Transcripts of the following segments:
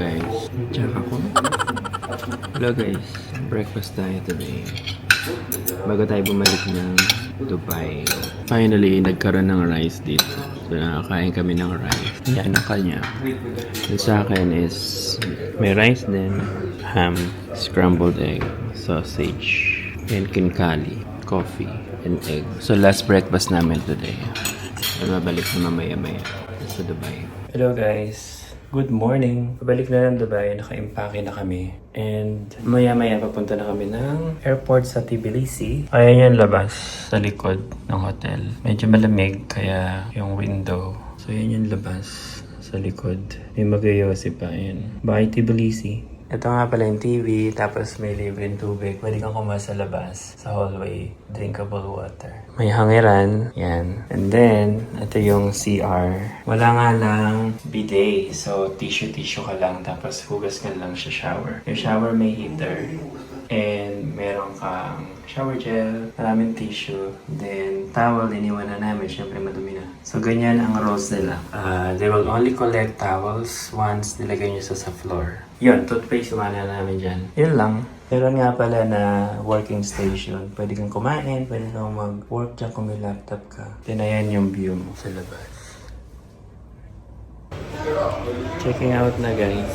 guys. Tsaka ako. Hello guys. Breakfast tayo today. Bago tayo bumalik ng Dubai. Finally, nagkaroon ng rice dito. So, nakakain kami ng rice. Yan ang kanya. Yung sa akin is may rice din, ham, scrambled egg, sausage, and kinkali, coffee, and egg. So, last breakfast namin today. Babalik na mamaya-maya sa Dubai. Hello guys. Good morning. Pabalik na ng Dubai. Naka-impake na kami. And maya-maya papunta na kami ng airport sa Tbilisi. Ayan yung labas sa likod ng hotel. Medyo malamig kaya yung window. So yan yung labas sa likod. May magayosi pa. Ayan. Bahay Tbilisi. Ito nga pala yung TV, tapos may libreng tubig. Pwede kang kumain sa labas, sa hallway, drinkable water. May hangiran, yan. And then, ito yung CR. Wala nga lang bidet, so tissue-tissue ka lang, tapos hugas ka lang sa shower. Yung shower may heater. And meron kang shower gel, maraming tissue, then towel, iniwan na namin, syempre madumi na. So ganyan ang rules nila. Uh, they will only collect towels once nilagay nyo sa sa floor. Yun, toothpaste iwanan namin dyan. Yun lang. Meron nga pala na working station. Pwede kang kumain, pwede kang mag-work dyan kung may laptop ka. Then ayan yung view mo sa labas. Checking out na guys.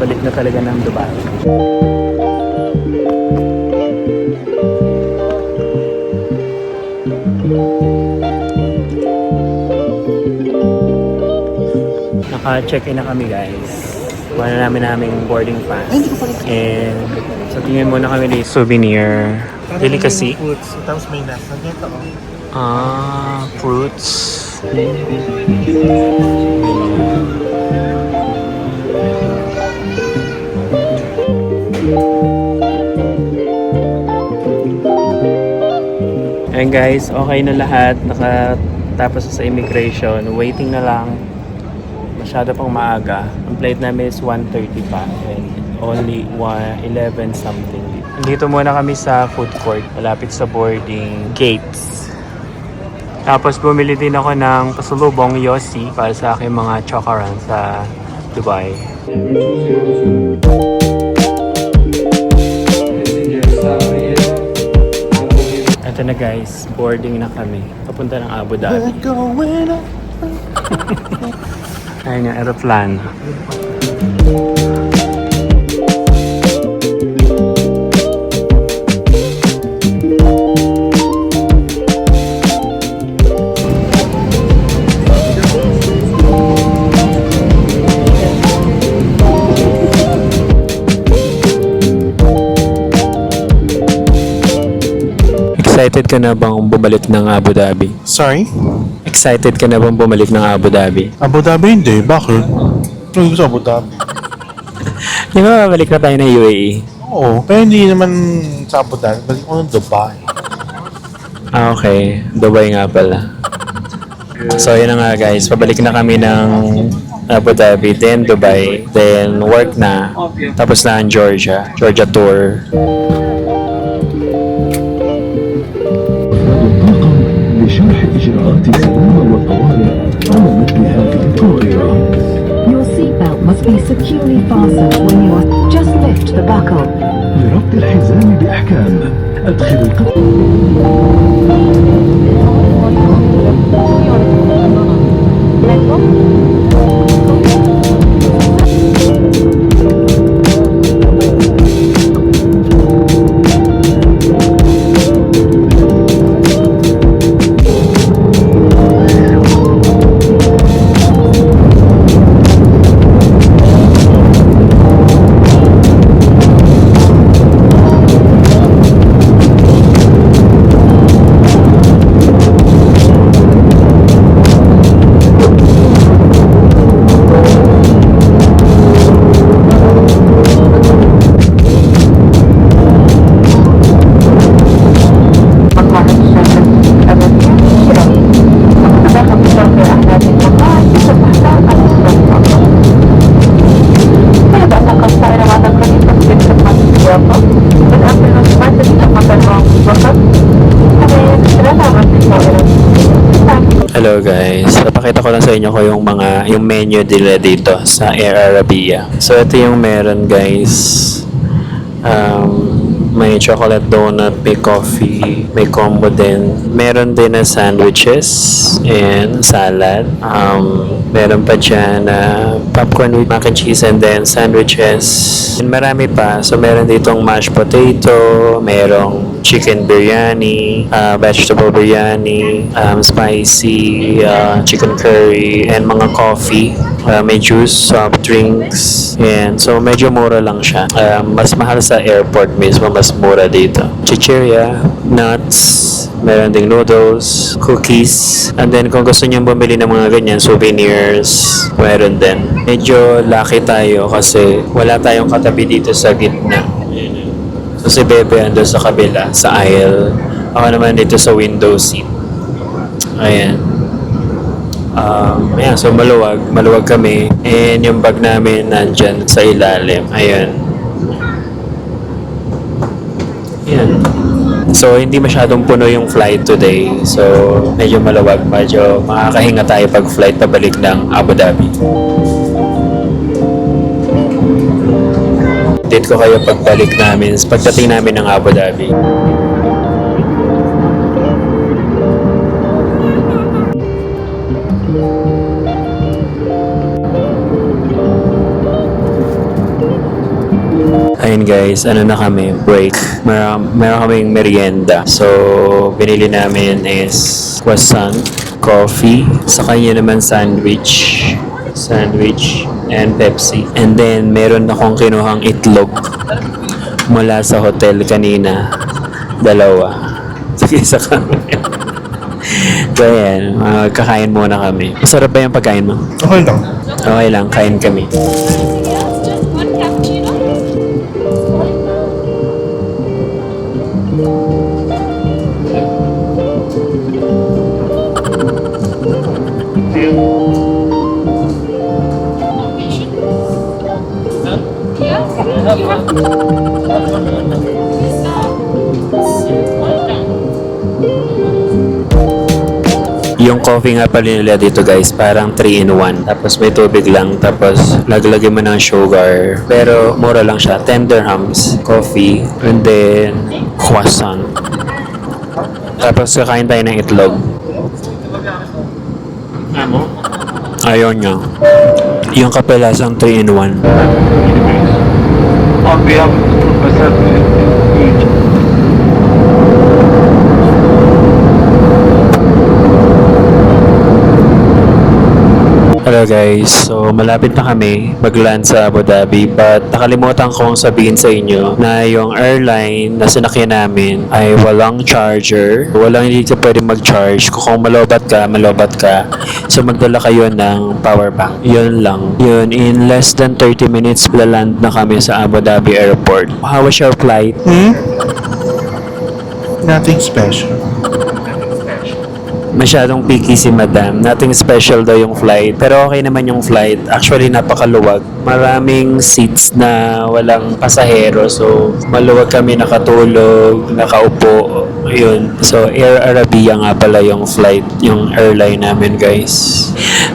Pabalik na talaga ng Dubai. Naka-check-in na kami guys. Kuha na namin naming boarding pass. And sa tingin muna kami ni souvenir. Delicacy. Foods. Tapos may nasa. Dito oh. Ah, fruits. Guys, okay na lahat. Nakatapos na sa immigration. Waiting na lang. Masyado pang maaga. Ang flight namin is 1.30 pa. And only 1, 11 something. Dito muna kami sa food court. Malapit sa boarding gates. Tapos bumili din ako ng pasulubong Yossi para sa aking mga chokaran sa Dubai. Ito na guys, boarding na kami. Papunta ng Abu Dhabi. up. Ayun yung aeroplano. Excited ka na bang bumalik ng Abu Dhabi? Sorry? Excited ka na bang bumalik ng Abu Dhabi? Abu Dhabi hindi. Bakit? Ano gusto Abu Dhabi? Di ba babalik na tayo ng UAE? Oo. Pero hindi naman sa Abu Dhabi. Balik ko ng Dubai. Ah, okay. Dubai nga pala. So, yun na nga guys. Pabalik na kami ng Abu Dhabi, then Dubai, then work na. Tapos na ang Georgia. Georgia tour. إجراءات السلامة والطوارئ على مثل هذه الطائرة Your seatbelt must be securely fastened when you are. Just lift the buckle. لربط الحزام بإحكام أدخل القطع sa inyo ko yung mga yung menu nila dito sa Air Arabia. So ito yung meron guys. Um, may chocolate donut, may coffee, may combo din. Meron din na sandwiches and salad. Um, meron pa dyan na popcorn with mac and cheese and then sandwiches. And marami pa. So meron ditong mashed potato, merong chicken biryani, uh, vegetable biryani, um, spicy uh, chicken curry, and mga coffee. Uh, may juice, soft drinks. And so medyo mura lang siya. Um, mas mahal sa airport mismo, mas mura dito. Chichirya, nuts, meron ding noodles, cookies. And then kung gusto niyo bumili ng mga ganyan, souvenirs, meron din. Medyo lucky tayo kasi wala tayong katabi dito sa gitna. So si Bebe ando sa kabila, sa aisle. Ako naman dito sa window seat. Ayan. Um, ayan, so maluwag. Maluwag kami. And yung bag namin nandyan sa ilalim. Ayan. Ayan. So, hindi masyadong puno yung flight today. So, medyo maluwag. Medyo makakahinga tayo pag flight pabalik ng Abu Dhabi. Update ko kayo pagbalik namin, pagdating namin ng Abu Dhabi. Ayun guys, ano na kami, break. Meron, meron kaming merienda. So, binili namin is croissant, coffee, sa kanya naman sandwich, sandwich, and Pepsi. And then, meron akong kinuhang itlog mula sa hotel kanina. Dalawa. Sige, sa kami. so, ayan, uh, kakain muna kami. Masarap ba yung pagkain mo? Okay lang. Okay lang, kain kami. Yung coffee nga pala nila dito guys, parang 3 in 1. Tapos may tubig lang, tapos laglagay mo ng sugar. Pero mura lang siya, 10 dirhams, coffee, and then croissant. Tapos kakain tayo ng itlog. Amo? Ayaw niya. Yung kape lasang 3 in 1. On behalf of Professor Guys, so malapit na kami mag-land sa Abu Dhabi but nakalimutan kong sabihin sa inyo na yung airline na sinakyan namin ay walang charger, walang hindi ka pwede mag-charge. Kung malobat ka, malobat ka. So magdala kayo ng power bank. Yun lang, yun in less than 30 minutes laland na kami sa Abu Dhabi airport. How was your flight? Hmm? Nothing special. Masyadong picky si madam. Nothing special daw yung flight. Pero okay naman yung flight. Actually, napakaluwag. Maraming seats na walang pasahero. So, maluwag kami nakatulog, nakaupo. Yun. So, Air Arabia nga pala yung flight, yung airline namin, guys.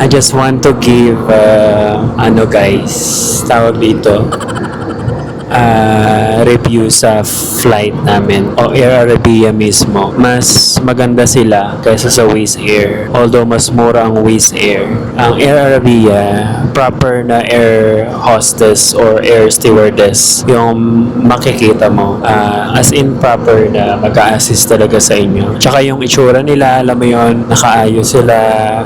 I just want to give, uh, ano guys, tawag dito, uh, review sa flight namin o Air Arabia mismo. Mas maganda sila kaysa sa Wizz Air. Although mas mura ang Wizz Air. Ang Air Arabia, proper na air hostess or air stewardess yung makikita mo. uh, as in proper na mag-a-assist talaga sa inyo. Tsaka yung itsura nila, alam mo yon nakaayos sila,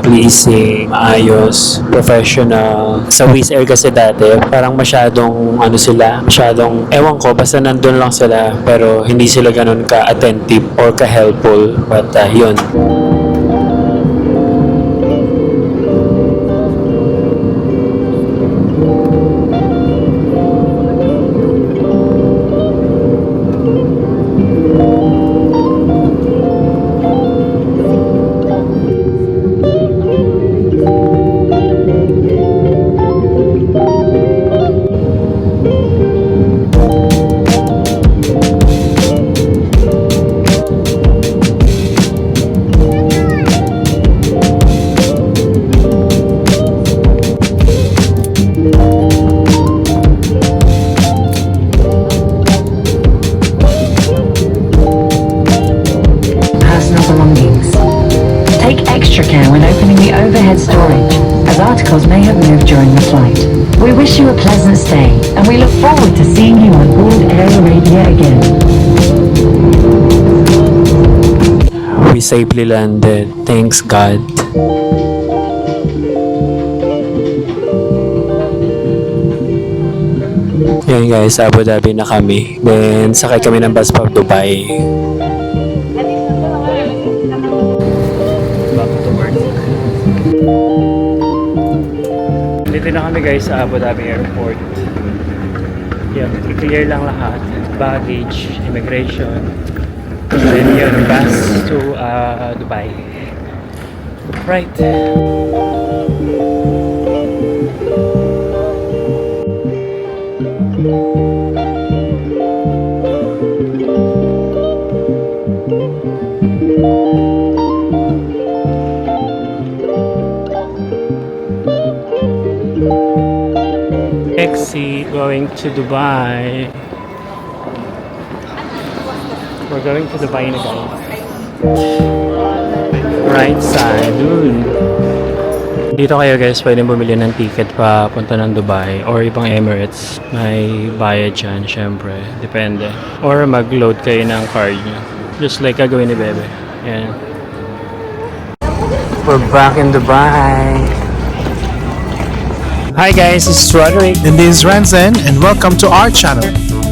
pleasing, maayos, professional. Sa Wizz Air kasi dati, parang masyadong ano sila, masyadong, ewan ko, basta nandun lang sila, pero hindi sila ganun ka-attentive or ka-helpful. But uh, yun. Articles may have moved during the flight. We wish you a pleasant stay, and we look forward to seeing you on board Air Arabia again. We safely landed. Thanks God. Yan guys, Abu Dhabi na kami. Then, sakay kami ng bus pa Dubai. Dito na kami guys sa Abu Dhabi Airport. Yan, i-clear lang lahat. Baggage, immigration. Then yun, bus to uh, Dubai. Right. To Dubai. We're going to Dubai na guys. Right side, dun. Dito kayo guys, pwede bumili ng ticket pa punta ng Dubai or ibang Emirates. May bayad dyan, syempre. Depende. Or mag-load kayo ng card nyo. Just like gagawin ni Bebe. Yan. We're back in Dubai. Hi guys, it's Roderick. And this is Ranzen, and welcome to our channel.